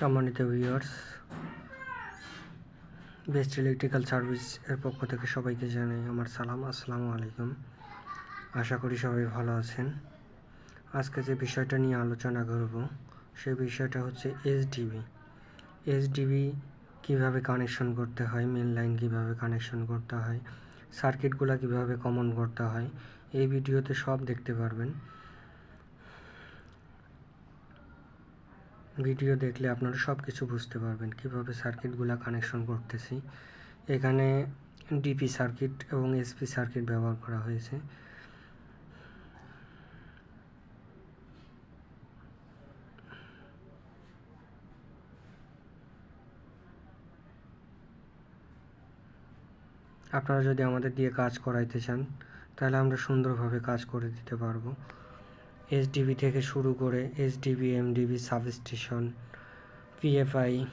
সম্মানিত viewers best electrical service এর পক্ষ থেকে সবাইকে জানাই আমার সালাম। আসসালামু আলাইকুম। আশা করি সবাই ভালো আছেন। আজকে যে বিষয়টা নিয়ে আলোচনা করব সেই বিষয়টা হচ্ছে এসডিবি এসডিবি কীভাবে কানেকশন করতে হয় মেন লাইন কীভাবে কানেকশন করতে হয় সার্কিটগুলো কীভাবে কমন করতে হয়, এই ভিডিওতে সব দেখতে পারবেন। ভিডিও দেখলে আপনারা সব কিছু বুঝতে পারবেন কীভাবে সার্কিটগুলো কানেকশন করতেছি। এখানে ডিপি সার্কিট এবং এসপি সার্কিট ব্যবহার করা হয়েছে। আপনারা যদি আমাদের দিয়ে কাজ করাইতে চান, তাহলে আমরা সুন্দরভাবে কাজ করে দিতে পারব। এসডিবি থেকে শুরু করে SDB MDB substation PFI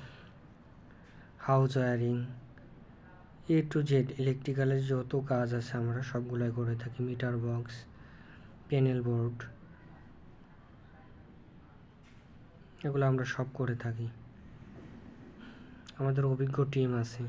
house wiring A to Z ইলেকট্রিক্যালের যত কাজ আছে আমরা সবগুলাই করে থাকি। মিটার বক্স প্যানেল বোর্ড এগুলো আমরা সব করে থাকি। আমাদের অভিজ্ঞ টিম আছে।